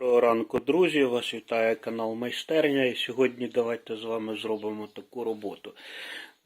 Доброго ранку, друзі! Вас вітає канал Майстерня. І сьогодні давайте з вами зробимо таку роботу.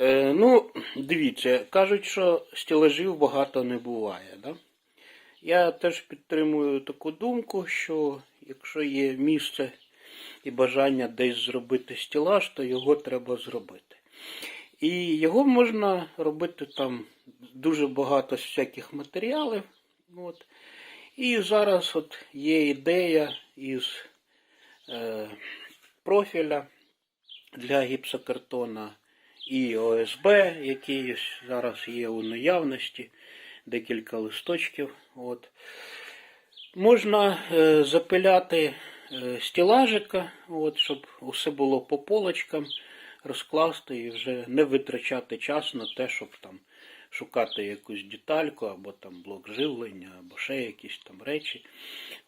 Е, ну, дивіться, кажуть, що стілажів багато не буває. Да? Я теж підтримую таку думку, що якщо є місце і бажання десь зробити стілаж, то його треба зробити. І його можна робити там дуже багато з всяких матеріалів. От. І зараз от є ідея із е, профіля для гіпсокартона і ОСБ, який зараз є у наявності, декілька листочків. От. Можна е, запиляти е, стілажика, от, щоб усе було по полочкам, розкласти і вже не витрачати час на те, щоб там шукати якусь детальку, або там блок живлення, або ще якісь там речі.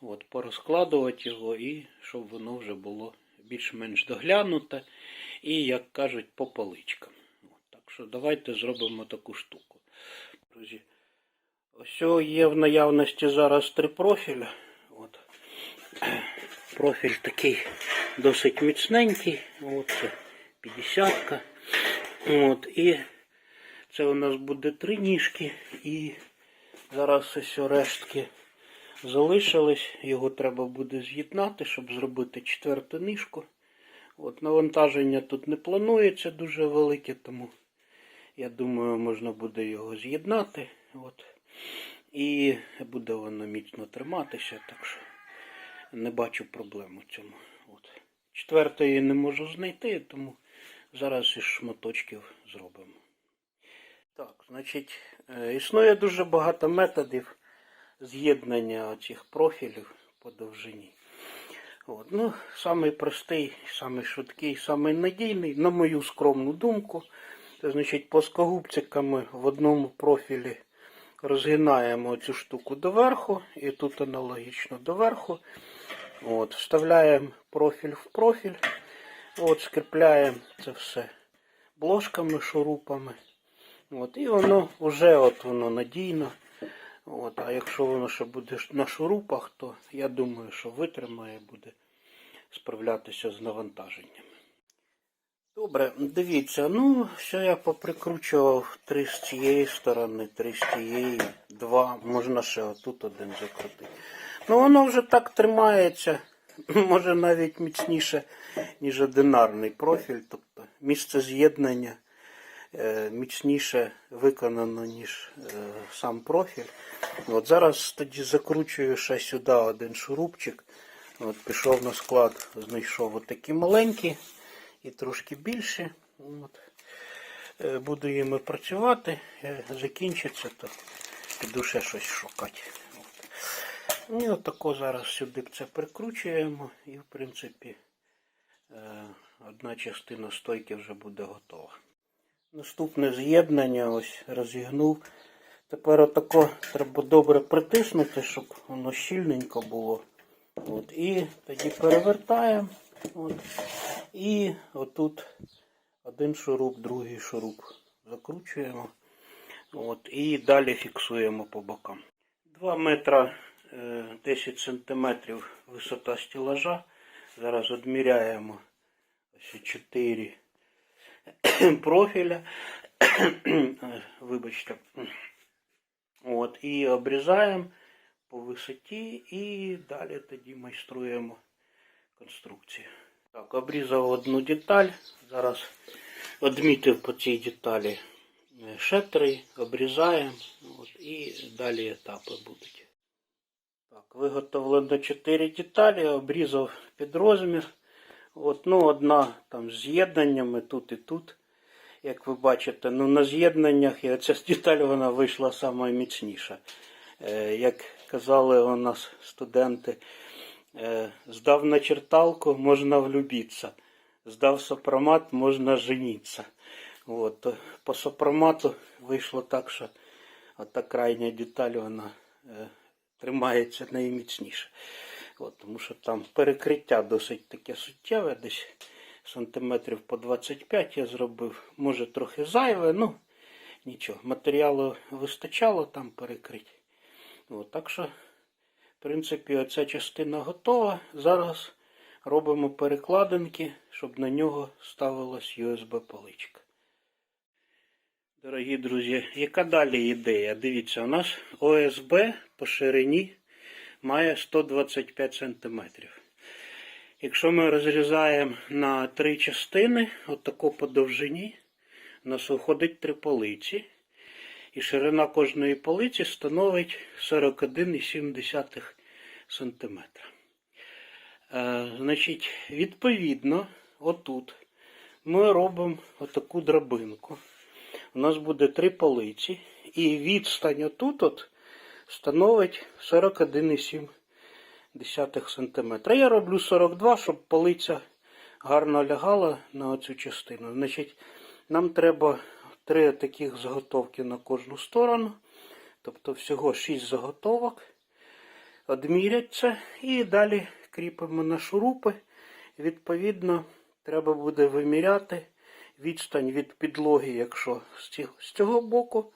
От, порозкладувати його і щоб воно вже було більш-менш доглянуте і, як кажуть, по поличкам. От, так що давайте зробимо таку штуку. Друзі, ось є в наявності зараз три профіля. От. Профіль такий досить міцненький. От це 50-ка. От, і це у нас буде три ніжки і зараз ось рештки залишились. Його треба буде з'єднати, щоб зробити четверту ніжку. От, Навантаження тут не планується дуже велике, тому я думаю, можна буде його з'єднати. От. І буде воно міцно триматися, так що не бачу проблем у цьому. От. Четвертої не можу знайти, тому зараз із шматочків зробимо. Так, значить, е, існує дуже багато методів з'єднання цих профілів по довжині. От, ну, Самий простий, самий швидкий, самий надійний, на мою скромну думку, це значить плоскогубциками в одному профілі розгинаємо цю штуку доверху, і тут аналогічно доверху. От, Вставляємо профіль в профіль, от, скріпляємо це все бложками, шурупами. От, І воно вже от воно надійно. От, А якщо воно ще буде на шурупах, то я думаю, що витримає буде справлятися з навантаженнями. Добре, дивіться, ну, все я поприкручував три з цієї сторони, три з цієї, два, можна ще отут один закрутити. Ну воно вже так тримається, може навіть міцніше, ніж одинарний профіль, тобто місце з'єднання міцніше виконано, ніж е, сам профіль. От Зараз тоді закручую ще сюди один шурупчик. От Пішов на склад, знайшов отакі маленькі і трошки більші. От. Е, Буду їми працювати, Е, закінчиться, то піду ще щось шукати. От. І отако зараз сюди це прикручуємо і в принципі е, одна частина стойки вже буде готова. Наступне з'єднання ось розігнув. Тепер отако треба добре притиснути, щоб воно щільненько було. От, І тоді перевертаємо. От, і отут один шуруп, другий шуруп закручуємо. От, І далі фіксуємо по бокам. 2 метра е, 10 сантиметрів висота стілажа. Зараз відміряємо ось 4 профіля. Вибачте. От, і обрізаємо по висоті і далі тоді майструємо конструкцію. Так, обрізав одну деталь. Зараз відмітив по цій деталі ще три, обрізаємо от, і далі етапи будуть. Так, виготовлено 4 деталі, обрізав під розмір. От, ну, одна там з з'єднаннями тут і тут. Як ви бачите, ну на з'єднаннях і ця деталь вона вийшла сама міцніша. Е, як казали у нас студенти, е, здав на черталку, можна влюбитися. Здав сопромат, можна жениться. От, по сопромату вийшло так, що ота крайня деталь вона е, тримається найміцніше. От, тому що там перекриття досить таке суттєве, десь сантиметрів по 25 я зробив. Може трохи зайве, ну нічого. Матеріалу вистачало там перекрити. От, так що В принципі, оця частина готова. Зараз робимо перекладинки, щоб на нього ставилась USB-поличка. Дорогі друзі, яка далі ідея? Дивіться, у нас ОСБ по ширині має 125 см. Якщо ми розрізаємо на три частини, отако по довжині, у нас виходить три полиці. І ширина кожної полиці становить 41,7 см. Е, значить, відповідно, отут ми робимо отаку драбинку. У нас буде три полиці, і відстань отут от становить 41,7 см. Я роблю 42, щоб полиця гарно лягала на оцю частину. Значить, нам треба три таких заготовки на кожну сторону. Тобто всього 6 заготовок. Одмірять це і далі кріпимо на шурупи. Відповідно, треба буде виміряти відстань від підлоги, якщо з цього боку,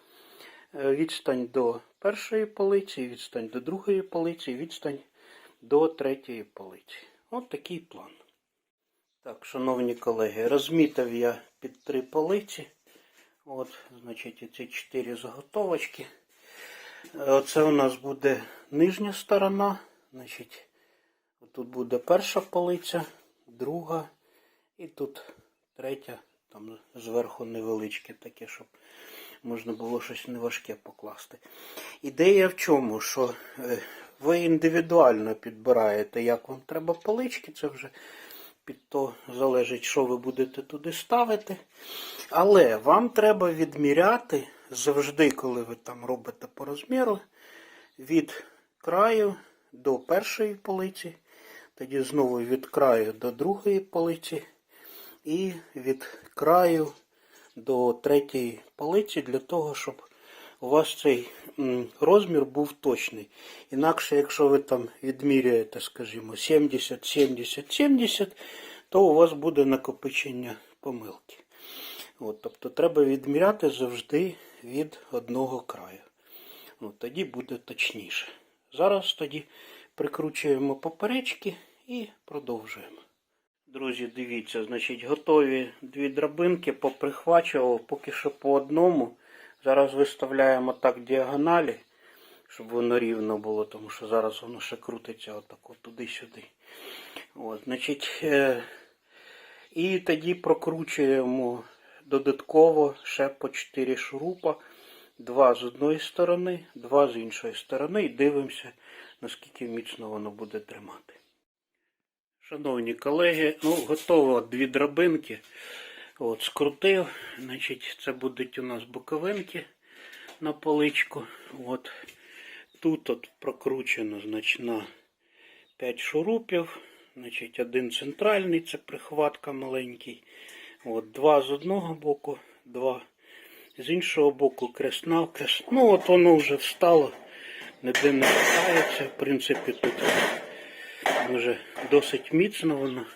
е, відстань до першої полиці, відстань до другої полиці, відстань до третьої полиці. От такий план. Так, шановні колеги, розмітив я під три полиці. От, значить, ці чотири заготовочки. Оце у нас буде нижня сторона. Значить, тут буде перша полиця, друга і тут третя, там зверху невеличке таке, щоб можна було щось неважке покласти. Ідея в чому? Що е, ви індивідуально підбираєте, як вам треба полички, це вже під то залежить, що ви будете туди ставити. Але вам треба відміряти завжди, коли ви там робите по розміру, від краю до першої полиці, тоді знову від краю до другої полиці, і від краю до третьої полиці для того, щоб у вас цей розмір був точний. Інакше, якщо ви там відміряєте, скажімо, 70, 70, 70, то у вас буде накопичення помилки. От, тобто треба відміряти завжди від одного краю. От, тоді буде точніше. Зараз тоді прикручуємо поперечки і продовжуємо. Друзі, дивіться, значить, готові дві драбинки, поприхвачував, поки що по одному. Зараз виставляємо так діагоналі, щоб воно рівно було, тому що зараз воно ще крутиться отако туди-сюди. От, значить, е, і тоді прокручуємо додатково ще по 4 шурупа. Два з одної сторони, два з іншої сторони, і дивимося, наскільки міцно воно буде тримати. Шановні колеги, ну готово дві драбинки. От, скрутив. Значить, це будуть у нас боковинки на поличку. От. Тут от прокручено значить, на 5 шурупів. Значить, один центральний, це прихватка маленький. От, два з одного боку, два з іншого боку крест навкрест. Ну от воно вже встало, ніде не встається. В принципі, тут вже досить міцно воно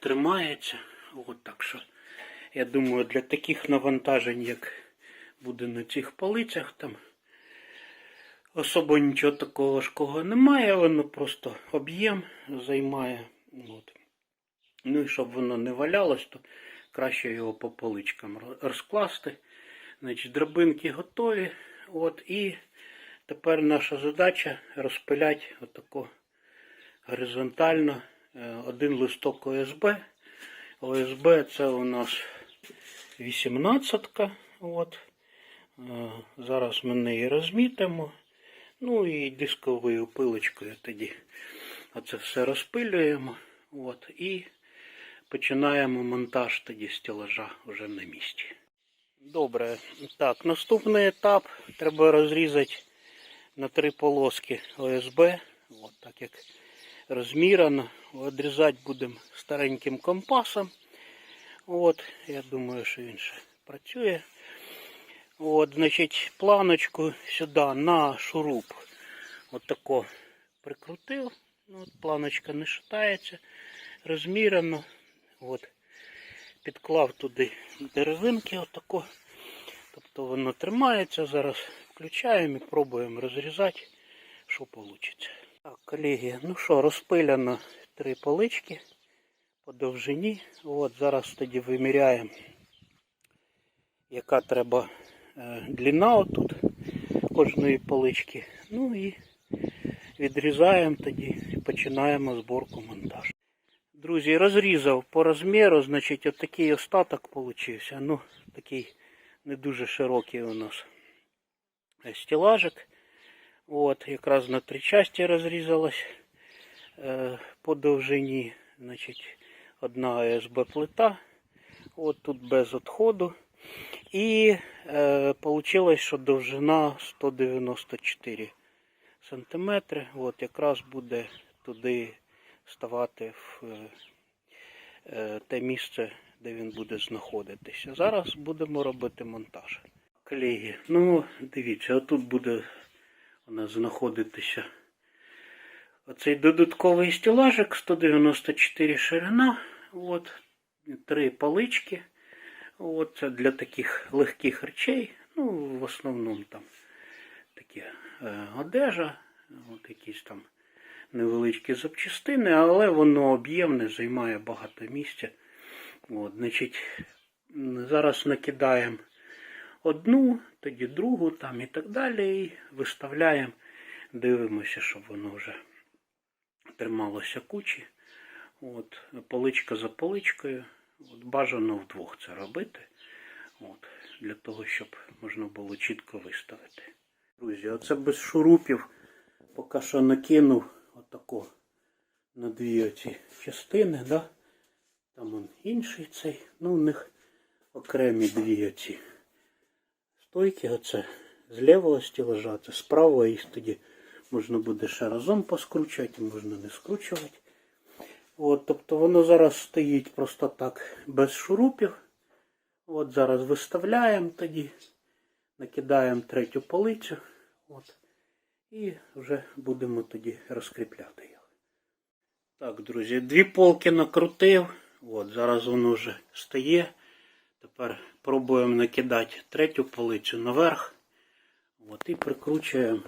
тримається. От так що, я думаю, для таких навантажень, як буде на цих полицях, там особо нічого такого важкого немає, воно просто об'єм займає. От. Ну і щоб воно не валялось, то краще його по поличкам розкласти. Значить, драбинки готові. От, і тепер наша задача розпиляти отако горизонтально е, один листок ОСБ. ОСБ це у нас 18. От. Е, Зараз ми неї розмітимо. Ну і дисковою пилочкою тоді оце все розпилюємо. От, і починаємо монтаж тоді стелажа вже на місці. Добре. Так, наступний етап треба розрізати на три полоски ОСБ. От так як розмірено. Відрізати будемо стареньким компасом. От, я думаю, що він ще працює. От, значить, планочку сюди на шуруп. От прикрутив. Ну, От, планочка не шатається. Розмірено. От, підклав туди деревинки отако. Тобто воно тримається. Зараз включаємо і пробуємо розрізати, що вийде. Так, колеги, ну що, розпиляно три полички по довжині. От, зараз тоді виміряємо, яка треба е, длина отут кожної полички. Ну і відрізаємо тоді і починаємо зборку монтаж. Друзі, розрізав по розміру, значить, отакий остаток получився. Ну, такий не дуже широкий у нас стілажик. От, якраз на три часті розрізалась е, по довжині. Значить, одна АСБ плита. От тут без відходу. І е, вийшло, що довжина 194 сантиметри. От якраз буде туди ставати в е, е, те місце, де він буде знаходитися. Зараз будемо робити монтаж. Колеги, ну дивіться, отут буде нас знаходитися оцей додатковий стілажик 194 ширина. От, три палички. От, це для таких легких речей. Ну, в основному там такі е, одежа, от якісь там невеличкі запчастини, але воно об'ємне, займає багато місця. От, значить, зараз накидаємо одну, тоді другу там і так далі. І виставляємо, дивимося, щоб воно вже трималося кучі. От, поличка за поличкою. От, бажано вдвох це робити. От, для того, щоб можна було чітко виставити. Друзі, оце без шурупів поки що накинув отако на дві оці частини, да? Там інший цей, ну у них окремі дві оці стойки, оце з лівого це з правого їх тоді можна буде ще разом поскручувати, можна не скручувати. От, тобто воно зараз стоїть просто так без шурупів. От зараз виставляємо тоді, накидаємо третю полицю. От, і вже будемо тоді розкріпляти їх. Так, друзі, дві полки накрутив. От, зараз воно вже стає. Тепер пробуємо накидати третю полицю наверх. От, і прикручуємо.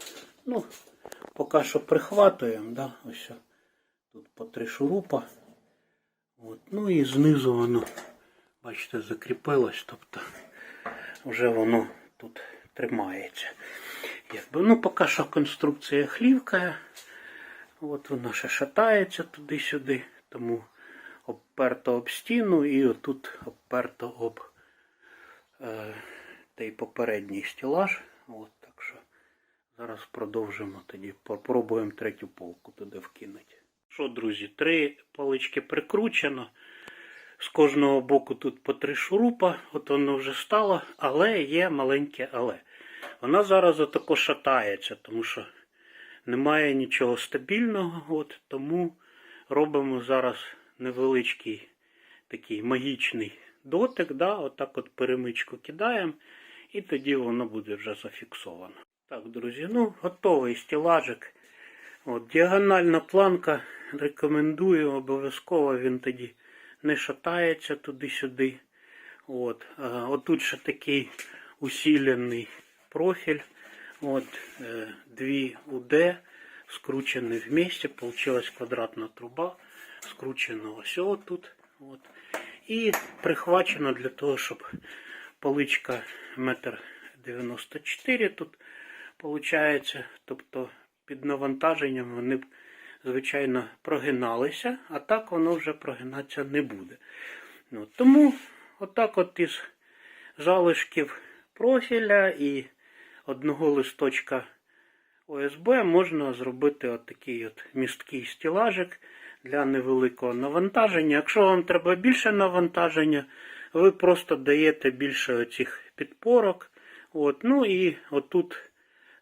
Ну, поки що прихватуємо, да, ось. Тут по три шурупа. От, ну і знизу воно, бачите, закріпилось, тобто вже воно тут тримається. Якби, ну, поки що конструкція хлівка. От вона ще шатається туди-сюди, тому обперто об стіну і отут обперто об е, той попередній стілаж. От, так що зараз продовжимо тоді, попробуємо третю полку туди вкинути. Що, друзі, три палички прикручено. З кожного боку тут по три шурупа, от воно вже стало, але є маленьке але. Вона зараз отако шатається, тому що немає нічого стабільного, от, тому робимо зараз невеличкий такий магічний дотик. Да, Отак от перемичку кидаємо, і тоді воно буде вже зафіксовано. Так, друзі, ну готовий стілажик. От, Діагональна планка рекомендую, обов'язково він тоді не шатається туди-сюди. От, а, Отут ще такий усилений профіль. От, е, дві УД скручені вместе. Получилась квадратна труба. Скручено ось тут. От. І прихвачено для того, щоб поличка метр 94 тут виходить. Тобто під навантаженням вони б, звичайно, прогиналися, а так воно вже прогинатися не буде. Ну, тому отак от із залишків профіля і одного листочка ОСБ можна зробити отакий от місткий стілажик для невеликого навантаження. Якщо вам треба більше навантаження, ви просто даєте більше оцих підпорок. От, ну і отут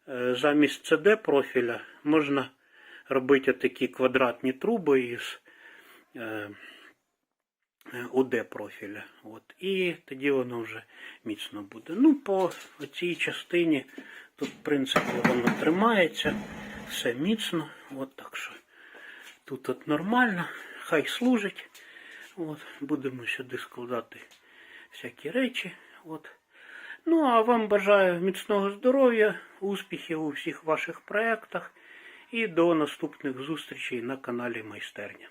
Е, замість CD профіля можна робити такі квадратні труби із UD профіля. От. І тоді воно вже міцно буде. Ну, по цій частині тут, в принципі, воно тримається, все міцно. От так що тут от нормально, хай служить. От. Будемо сюди складати всякі речі. От. Ну, а вам бажаю міцного здоров'я, успіхів у всіх ваших проєктах І до наступних зустрічей на каналі Майстерня.